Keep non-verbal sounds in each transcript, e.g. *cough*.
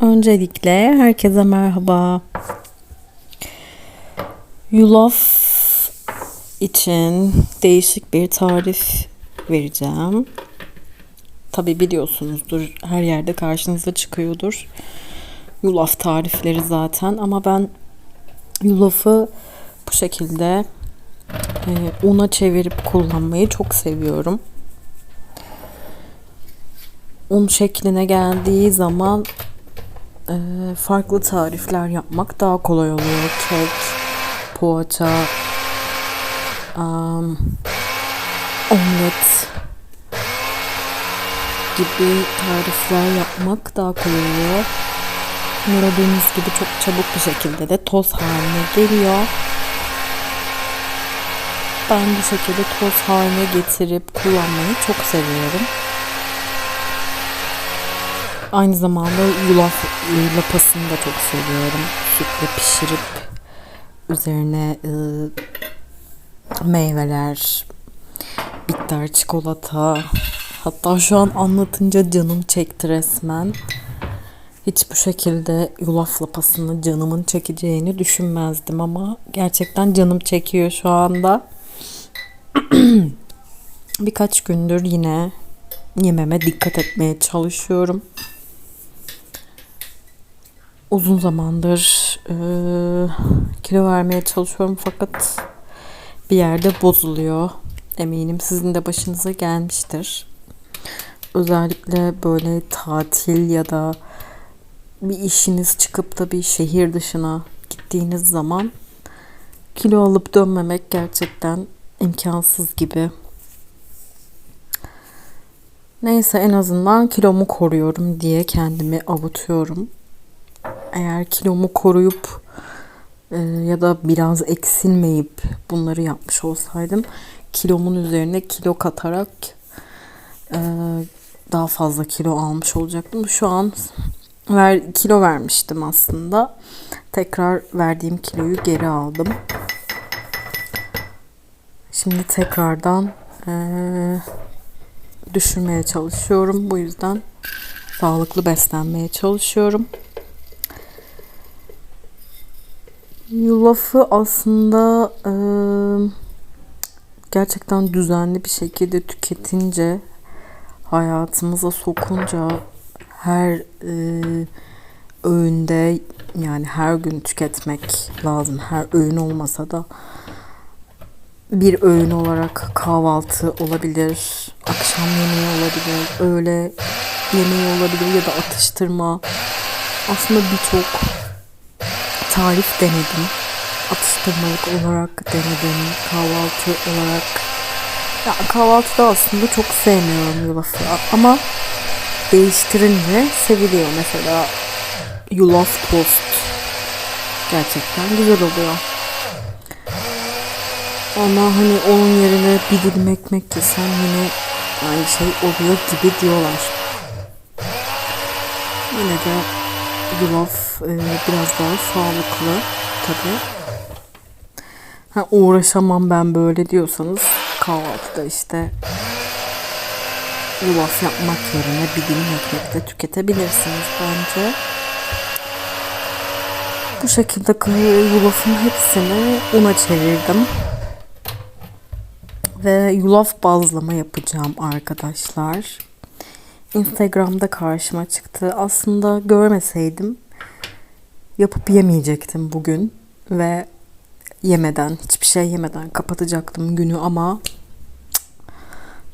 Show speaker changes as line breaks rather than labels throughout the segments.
Öncelikle herkese merhaba. Yulaf için değişik bir tarif vereceğim. Tabi biliyorsunuzdur her yerde karşınıza çıkıyordur. Yulaf tarifleri zaten ama ben yulafı bu şekilde e, una çevirip kullanmayı çok seviyorum. Un şekline geldiği zaman e, farklı tarifler yapmak daha kolay oluyor. Kek, poğaça, um, omlet gibi tarifler yapmak daha kolay oluyor. Gördüğünüz gibi çok çabuk bir şekilde de toz haline geliyor. Ben bu şekilde toz haline getirip kullanmayı çok seviyorum. Aynı zamanda yulaf lapasını da çok seviyorum. Sütle pişirip üzerine e, meyveler, bitter çikolata. Hatta şu an anlatınca canım çekti resmen. Hiç bu şekilde yulaf lapasını canımın çekeceğini düşünmezdim ama gerçekten canım çekiyor şu anda. *clears throat* Birkaç gündür yine yememe dikkat etmeye çalışıyorum. Uzun zamandır e, kilo vermeye çalışıyorum fakat bir yerde bozuluyor. Eminim sizin de başınıza gelmiştir. Özellikle böyle tatil ya da bir işiniz çıkıp da bir şehir dışına gittiğiniz zaman kilo alıp dönmemek gerçekten imkansız gibi. Neyse en azından kilomu koruyorum diye kendimi avutuyorum. Eğer kilomu koruyup e, ya da biraz eksilmeyip bunları yapmış olsaydım kilomun üzerine kilo katarak e, daha fazla kilo almış olacaktım. Şu an ver, kilo vermiştim aslında. Tekrar verdiğim kiloyu geri aldım. Şimdi tekrardan e, düşürmeye çalışıyorum. Bu yüzden sağlıklı beslenmeye çalışıyorum. Yulafı aslında e, gerçekten düzenli bir şekilde tüketince hayatımıza sokunca her e, öğünde yani her gün tüketmek lazım. Her öğün olmasa da bir öğün olarak kahvaltı olabilir, akşam yemeği olabilir, öğle yemeği olabilir ya da atıştırma. Aslında birçok tarif denedim. Atıştırmalık olarak denedim, kahvaltı olarak. Ya kahvaltıda aslında çok sevmiyorum yulafı ama değiştirince seviliyor. Mesela yulaf tost gerçekten güzel oluyor. Ama hani onun yerine bir dilim ekmek yesem yine aynı şey oluyor gibi diyorlar. Yine de yulaf e, biraz daha sağlıklı tabi. Ha, uğraşamam ben böyle diyorsanız kahvaltıda işte yulaf yapmak yerine bir dilim ekmek de tüketebilirsiniz bence. Bu şekilde yulafın hepsini una çevirdim. Ve yulaf bazlama yapacağım arkadaşlar. Instagram'da karşıma çıktı. Aslında görmeseydim yapıp yemeyecektim bugün ve yemeden, hiçbir şey yemeden kapatacaktım günü ama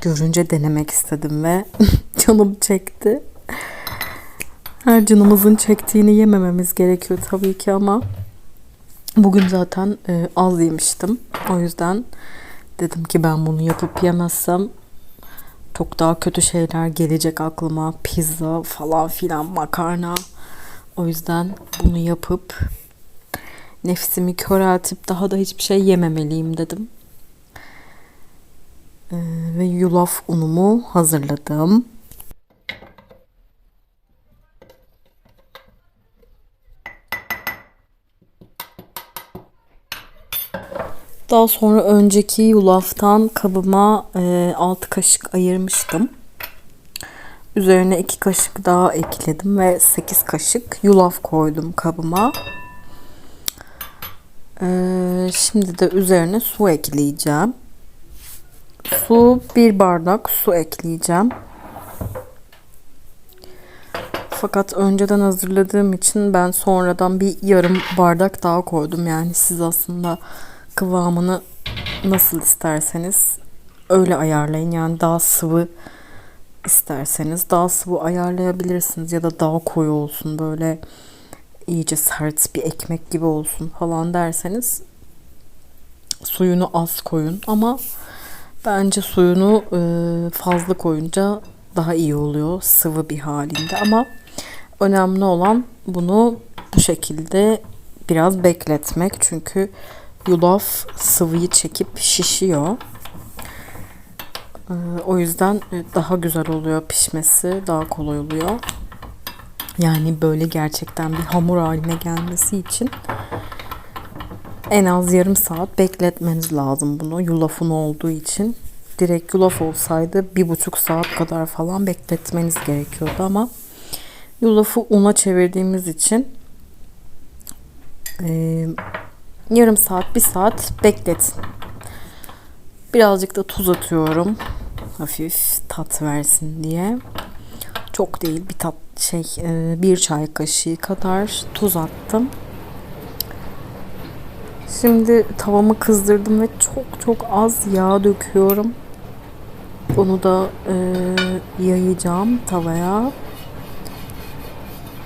görünce denemek istedim ve *laughs* canım çekti. Her canımızın çektiğini yemememiz gerekiyor tabii ki ama bugün zaten e, az yemiştim. O yüzden dedim ki ben bunu yapıp yemezsem çok daha kötü şeyler gelecek aklıma. Pizza falan filan makarna. O yüzden bunu yapıp nefsimi köreltip daha da hiçbir şey yememeliyim dedim. Ee, ve yulaf unumu hazırladım. Daha sonra önceki yulaftan kabıma e, 6 kaşık ayırmıştım. Üzerine 2 kaşık daha ekledim ve 8 kaşık yulaf koydum kabıma. Ee, şimdi de üzerine su ekleyeceğim. Su bir bardak su ekleyeceğim. Fakat önceden hazırladığım için ben sonradan bir yarım bardak daha koydum. Yani siz aslında kıvamını nasıl isterseniz öyle ayarlayın. Yani daha sıvı isterseniz daha sıvı ayarlayabilirsiniz ya da daha koyu olsun böyle iyice sert bir ekmek gibi olsun falan derseniz suyunu az koyun. Ama bence suyunu e, fazla koyunca daha iyi oluyor sıvı bir halinde. Ama önemli olan bunu bu şekilde biraz bekletmek. Çünkü yulaf sıvıyı çekip şişiyor. E, o yüzden daha güzel oluyor pişmesi, daha kolay oluyor. Yani böyle gerçekten bir hamur haline gelmesi için en az yarım saat bekletmeniz lazım bunu yulafın olduğu için. Direkt yulaf olsaydı bir buçuk saat kadar falan bekletmeniz gerekiyordu ama yulafı una çevirdiğimiz için e, yarım saat bir saat bekletin. Birazcık da tuz atıyorum. Hafif tat versin diye. Çok değil bir tat şey bir çay kaşığı kadar tuz attım. Şimdi tavamı kızdırdım ve çok çok az yağ döküyorum. Onu da e, yayacağım tavaya.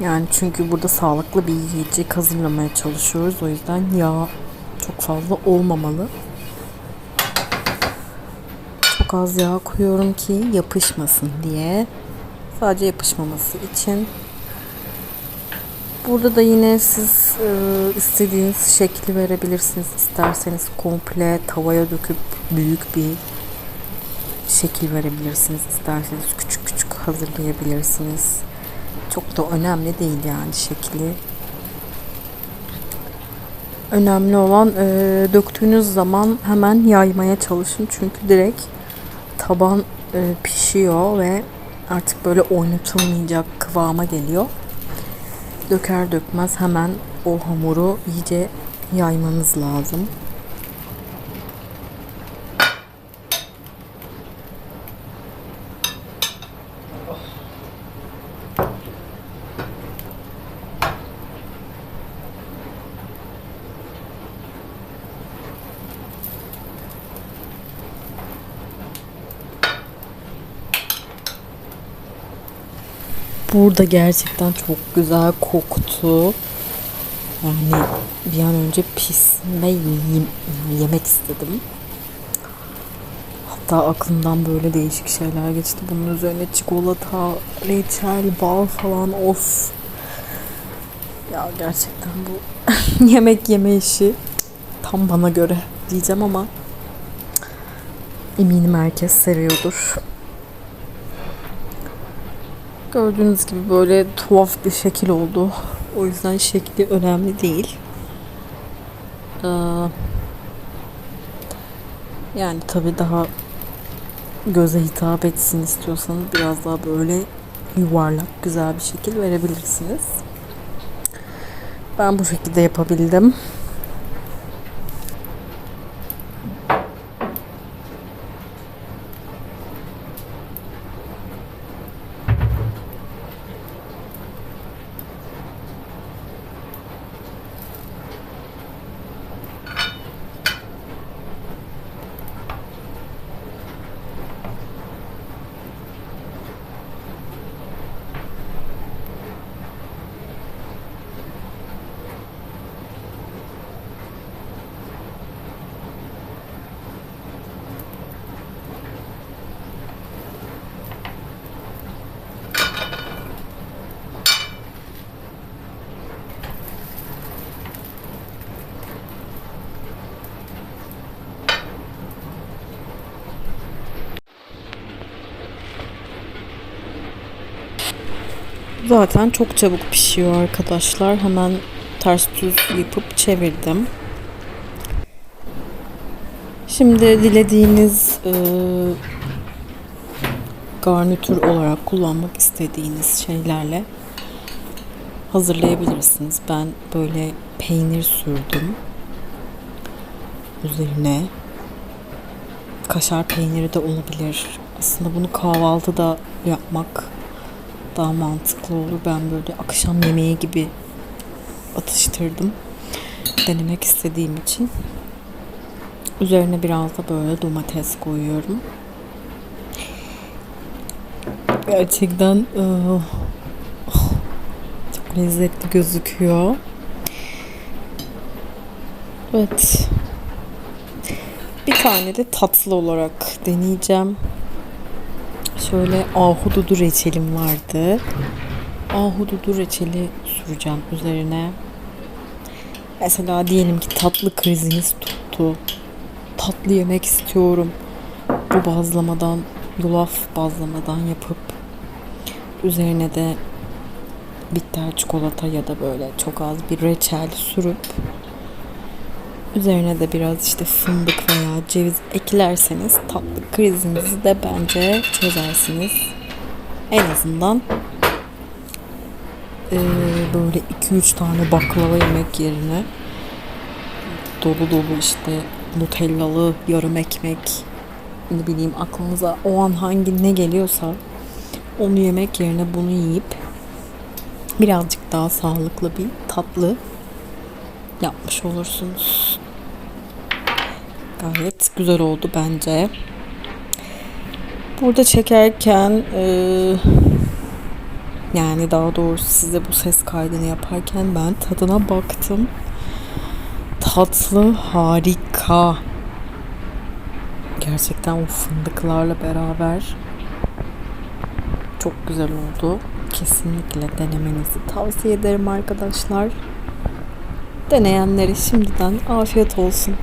Yani çünkü burada sağlıklı bir yiyecek hazırlamaya çalışıyoruz. O yüzden yağ çok fazla olmamalı. Çok az yağ koyuyorum ki yapışmasın diye. Sadece yapışmaması için. Burada da yine siz e, istediğiniz şekli verebilirsiniz. İsterseniz komple tavaya döküp büyük bir şekil verebilirsiniz. İsterseniz küçük küçük hazırlayabilirsiniz. Çok da önemli değil yani şekli. Önemli olan e, döktüğünüz zaman hemen yaymaya çalışın. Çünkü direkt taban e, pişiyor ve artık böyle oynatılmayacak kıvama geliyor. Döker dökmez hemen o hamuru iyice yaymanız lazım. Burada gerçekten çok güzel koktu. Yani bir an önce yiyeyim, yemek istedim. Hatta aklımdan böyle değişik şeyler geçti. Bunun üzerine çikolata, reçel, bal falan of. Ya gerçekten bu *laughs* yemek yeme işi tam bana göre diyeceğim ama eminim herkes seviyordur. Gördüğünüz gibi böyle tuhaf bir şekil oldu. O yüzden şekli önemli değil. Ee, yani tabii daha göze hitap etsin istiyorsanız biraz daha böyle yuvarlak güzel bir şekil verebilirsiniz. Ben bu şekilde yapabildim. Zaten çok çabuk pişiyor arkadaşlar. Hemen ters düz yapıp çevirdim. Şimdi dilediğiniz e, garnitür olarak kullanmak istediğiniz şeylerle hazırlayabilirsiniz. Ben böyle peynir sürdüm. Üzerine kaşar peyniri de olabilir. Aslında bunu kahvaltıda yapmak daha mantıklı olur. Ben böyle akşam yemeği gibi atıştırdım. Denemek istediğim için. Üzerine biraz da böyle domates koyuyorum. Gerçekten ıı, çok lezzetli gözüküyor. Evet. Bir tane de tatlı olarak deneyeceğim. Şöyle ahududu reçelim vardı. Ahududu reçeli süreceğim üzerine. Mesela diyelim ki tatlı kriziniz tuttu. Tatlı yemek istiyorum. Bu bazlamadan, yulaf bazlamadan yapıp üzerine de bitter çikolata ya da böyle çok az bir reçel sürüp üzerine de biraz işte fındık veya ceviz eklerseniz tatlı krizinizi de bence çözersiniz. En azından eee, böyle 2-3 tane baklava yemek yerine dolu dolu işte nutellalı yarım ekmek ne bileyim aklınıza o an hangi ne geliyorsa onu yemek yerine bunu yiyip birazcık daha sağlıklı bir tatlı yapmış olursunuz. Gayet güzel oldu bence. Burada çekerken eee, yani daha doğrusu size bu ses kaydını yaparken ben tadına baktım. Tatlı harika. Gerçekten o fındıklarla beraber çok güzel oldu. Kesinlikle denemenizi tavsiye ederim arkadaşlar. Deneyenlere şimdiden afiyet olsun.